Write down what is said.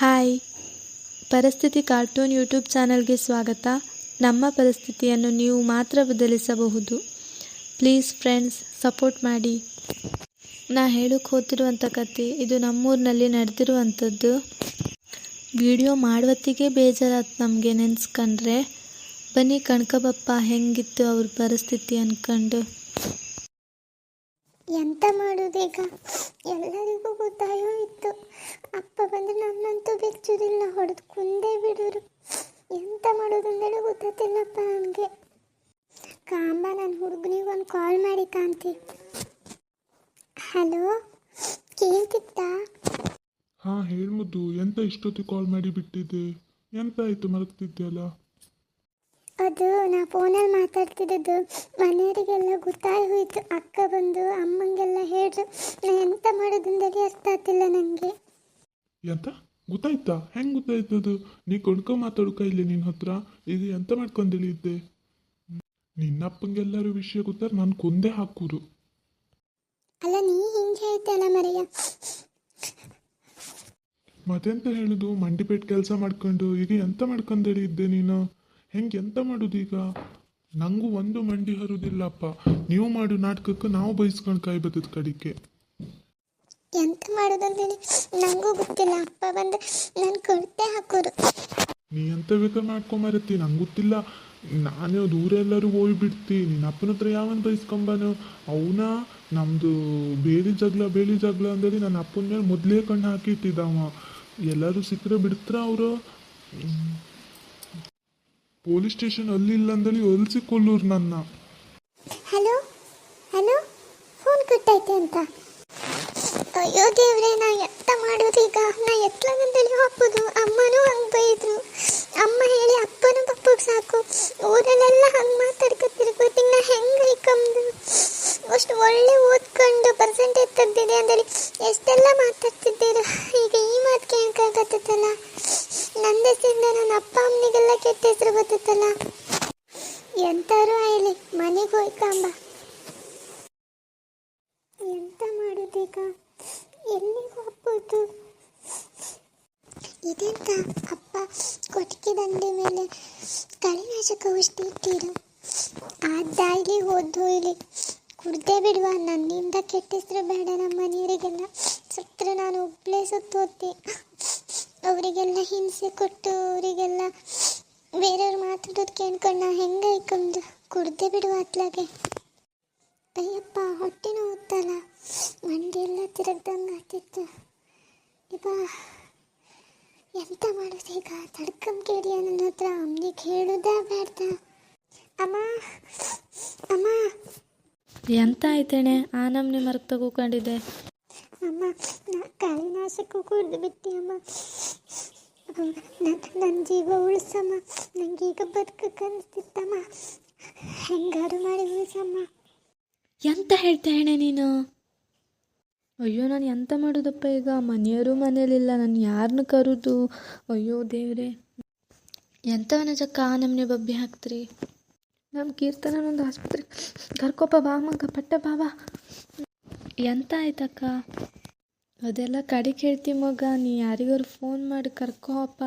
Hi. ಪರಿಸ್ಥಿತಿ cartoon YouTube ಚಾನಲ್ಗೆ ಸ್ವಾಗತ. ನಮ್ಮ ಪರಿಸ್ಥಿತಿಯನ್ನು ನೀವು ಮಾತ್ರ ಬದಲಿಸಬಹುದು. ಪ್ಲೀಸ್ ಫ್ರೆಂಡ್ಸ್, ಸಪೋರ್ಟ್ ಮಾಡಿ. ನಾ ಹೇಳಕ್ಕೆ ಹೋಗ್ತಿರುವಂಥ ಕತೆ ಇದು ನಮ್ಮೂರಿನಲ್ಲಿ ನಡೆದಿರುವಂಥದ್ದು. ವಿಡಿಯೋ ಮಾಡುವತ್ತಿಗೆ ಬೇಜಾರಾತು ನಮಗೆ ನೆನೆಸ್ಕೊಂಡ್ರೆ ಬನ್ನಿ ಕಣ್ಕಬಪ್ಪ, ಹೆಂಗಿತ್ತು ಅವ್ರ ಪರಿಸ್ಥಿತಿ ಅನ್ಕೊಂಡು. ಎಂತ ಮಾಡೋದೀಗ? ಎಲ್ಲರಿಗೂ ಗೊತ್ತಾಯೋ ಇತ್ತು ಅಪ್ಪ ಬಂದ್ರೆ ನನ್ನಂತೂ ಬೆಚ್ಚುದಿಲ್ಲ ಹೊಡೆದು ಕುಂದೇ ಬಿಡೋರು ಎಂತ ಮಾಡೋದಂದೇಳಿ ಗೊತ್ತಾತಿಲ್ಲಪ್ಪ ನನಗೆ ಕಾಂಬ ಹುಡುಗನಿಗೆ ಒಂದು ಕಾಲ್ ಮಾಡಿ ಕಾಂತಿ. ಹಲೋ ಕೇಳ್ತಿತ್ತಾ? ಹಾ ಹೇಳ್ಮುದ್ದು ಎಂತ ಇಷ್ಟೊತ್ತಿಗೆ ಕಾಲ್ ಮಾಡಿ ಬಿಟ್ಟಿದ್ದೆ? ಎಂತ ಆಯ್ತು ಮಲಗ್ತಿದ್ಯಲ್ಲ? ಅದು ನಾ ಫೋನಲ್ಲಿ ಮಾತಾಡ್ತಿದ್ದದ್ದು ಮನೆಯವರಿಗೆಲ್ಲ ಗೊತ್ತಾಗಿ ಹೋಯ್ತು. ಅಕ್ಕ ಬಂದು ಅಮ್ಮಂಗೆಲ್ಲ ಹೇಳ್ರು ನಾ ಎಂತ ಮಾಡೋದಂದೇಳಿ ಅರ್ಥ ಆಗ್ತಿಲ್ಲ ನನಗೆ ಎಂತ? ಗೊತ್ತಾಯ್ತಾ? ಹೆಂಗ್ ಗೊತ್ತಾಯ್ತದು? ನೀ ಕೊಂಡ್ಕೊ ಮಾತಾಡ್ಕ ಇಲ್ಲಿ ನಿನ್ನ ಹತ್ರ. ಇದು ಎಂತ ಮಾಡ್ಕೊಂಡೇಳಿದ್ದೆ ನಿನ್ನಪ್ಪಂಗೆಲ್ಲರೂ ವಿಷಯ ಗೊತ್ತಾರೆ ನಾನು ಕೊಂದೇ ಹಾಕೂರು ಅಲ್ಲ ನೀ ಹಿಂಗೆ ಹೇಳ್ತಲ್ಲ ಮರೆಯ ಮತ್ತೆಂತ ಹೇಳುದು? ಮಂಡಿಪೇಟ್ ಕೆಲಸ ಮಾಡ್ಕೊಂಡು ಈಗ ಎಂತ ಮಾಡ್ಕೊಂಡೇಳಿದ್ದೆ ನೀನು? ಹೆಂಗೆ ಎಂತ ಮಾಡುದು ಈಗ ನಂಗೂ ಒಂದು ಮಂಡಿ ಹರುದಿಲ್ಲಪ್ಪ. ನೀವು ಮಾಡು ನಾಟಕಕ್ಕೆ ನಾವು ಬಯಸ್ಕೊಂಡು ಕಾಯ್ಬತ್ತದ ಕಡಿಕೆ. ಎಂತ ಮಾಡೋದಂತೇಳಿ ನಂಗೂ ಗೊತ್ತಿಲ್ಲ. ಅಪ್ಪ ಬಂದು ನಾನು ಕೊಡ್ತೆ ಹಾಕೋರು ನೀ ಎಂತ ಬೇಕಾದ್ರೆ ಮಾಡ್ಕೊಂಬರತ್ತಿ ನಂಗೆ ಗೊತ್ತಿಲ್ಲ. ನಾನು ದೂರ ಎಲ್ಲರೂ ಹೋಗ್ಬಿಡ್ತೀನಿ. ಬಿಡ್ತಿ ನಿನ್ನ ಅಪ್ಪನ ಹತ್ರ ಯಾವನ್ ಬೈಸ್ಕೊಂಬನು ಅವನ? ನಮ್ಮದು ಬೇಲಿ ಜಗಳ ಬೇಲಿ ಜಗಳ ಅಂದೇಳಿ ನನ್ನ ಅಪ್ಪನ ಮೇಲೆ ಮೊದಲೇ ಕಣ್ಣು ಹಾಕಿಟ್ಟಿದ್ದವ ಎಲ್ಲರೂ ಸಿಕ್ಕರೆ ಬಿಡ್ತಾರ ಅವರು? ಪೊಲೀಸ್ ಸ್ಟೇಷನ್ ಅಲ್ಲಿ ಇಲ್ಲ ಅಂದೇಳಿ ಹೊಲ್ಸಿ ಕೊಲ್ಲೂರು ನನ್ನ. ಹಲೋ? ಹಲೋ? ಫೋನ್ ಕಟ್ಟೈತೆ ಅಂತ? ಅಯ್ಯೋ ದೇವ್ರೆ, ನಾ ಎತ್ತ ಮಾಡೋದು ಈಗ. ನಾ ಎತ್ಲಾಗಂತೇಳಿ ಹಾಕೋದು ಅಮ್ಮನೂ ಹಂಗೆ ಬೈದ್ರು. ಓದ್ಕೊಂಡು ಪರ್ಸೆಂಟೇಜ್ ತೆಗ್ದಿದೆ ಅಂದರೆ ಎಷ್ಟೆಲ್ಲ ಮಾತಾಡ್ತಿದ್ದೀರ? ಈಗ ಈ ಮಾತು ಕೇಳ್ಕಾಗತ್ತಲ್ಲ ನನ್ನ ಹೆಸರಿಂದ ನನ್ನ ಅಪ್ಪ ಅಮ್ಮನಿಗೆಲ್ಲ ಕೆಟ್ಟ ಹೆಸರು ಬರ್ತೈತಲ್ಲ. ಎಂತಾರು ಆಯ್ಲಿ ಮನೆಗೆ ಹೋಯ್ಕಂಬ ಎಂತ ಮಾಡೋದೀಗ ಎಲ್ಲಿಗೆ ಹೋಗ್ಬೋದು ಇದೆಂತ? ಅಪ್ಪ ಕೊಟ್ಟಿಗೆ ದಂಡೆ ಮೇಲೆ ಕಳೆನಾಶಕ ಔಷಧಿ ಇಟ್ಟಿರು. ಆ ದಾಯಿಲಿ ಹೋದ್ದು ಇಲ್ಲಿ. ಕುಡ್ದೇ ಬಿಡುವ ನನ್ನಿಂದ ಕೆಟ್ಟಿಸ್ರು ಬೇಡ ನಮ್ಮ ಮನೆಯವರಿಗೆಲ್ಲ. ಸುತ್ತ ನಾನು ಒಬ್ಬಳೇ ಸುತ್ತೋತಿ ಅವರಿಗೆಲ್ಲ ಹಿಂಸೆ ಕೊಟ್ಟು, ಅವರಿಗೆಲ್ಲ ಬೇರೆಯವ್ರು ಮಾತಾಡೋದು ಕೇಳ್ಕೊಂಡು ನಾ ಹೆಂಗೆ ಇಕ್ಕೊಂಡು ಕುಡ್ದೇ ಬಿಡುವ ಅತ್ಲಾಗೆ ಅಯ್ಯಪ್ಪ, ಹೊಟ್ಟೆ ನೋವುತ್ತಲ್ಲ? ಮಂಡಿ ಎಲ್ಲ ತಿರುಗ್ದಂಗೆ ಆಗ್ತಿತ್ತು. ಈಗ ಎಂತ ಮಾಡೋದು ಈಗ? ತಡ್ಕಂಬ ಕೇಳಿಯ ನನ್ನ ಹತ್ರ? ಅಮ್ಮನಿಗೆ ಹೇಳುದಾ ಬೇಡ್ದ ಅಮ್ಮ ಅಮ್ಮ. ಎಂತ ಆಯ್ತೇನೆ? ಆ ನಮ್ನೆ ಮರಕ್ ತಗೋಕೊಂಡಿದ್ದೆ ಅಮ್ಮ ನಾ ಕಾಳಿನಾಶಕ್ಕೂ ಕುಡಿದು ಬಿಟ್ಟಿ ಅಮ್ಮ. ನನ್ನ ಜೀವ ಉಳಿಸಮ್ಮ. ನಂಗೆ ಈಗ ಬದುಕಕ್ಕೆ ಅನಿಸ್ತಿತ್ತಮ್ಮ ಹೆಂಗಾರು ಮಾಡಿ ಉಳಿಸಮ್ಮ. ಎಂತ ಹೇಳ್ತಾಣೆ ಹೆಣೆ ನೀನು? ಅಯ್ಯೋ ನಾನು ಎಂತ ಮಾಡೋದಪ್ಪ ಈಗ? ಮನೆಯವರು ಮನೇಲಿಲ್ಲ ನಾನು ಯಾರನ್ನ ಕರುದು? ಅಯ್ಯೋ ದೇವ್ರೆ. ಎಂಥವನ ಜಕ್ಕ ಆ ನಮ್ನೆ ಬಬ್ಬಿ ಹಾಕ್ತ್ರಿ? ನಮ್ಮ ಕೀರ್ತನೊಂದು ಆಸ್ಪತ್ರೆ. ಕರ್ಕೊಪ್ಪ ಬಾ ಮಗ ಪಟ್ಟ ಬಾ ಬಾ. ಎಂತ ಆಯ್ತಕ್ಕ ಅದೆಲ್ಲ ಕಡೆ ಕೇಳ್ತಿ ಮಗ, ನೀ ಯಾರಿಗಾರು ಫೋನ್ ಮಾಡಿ ಕರ್ಕೋಪ್ಪ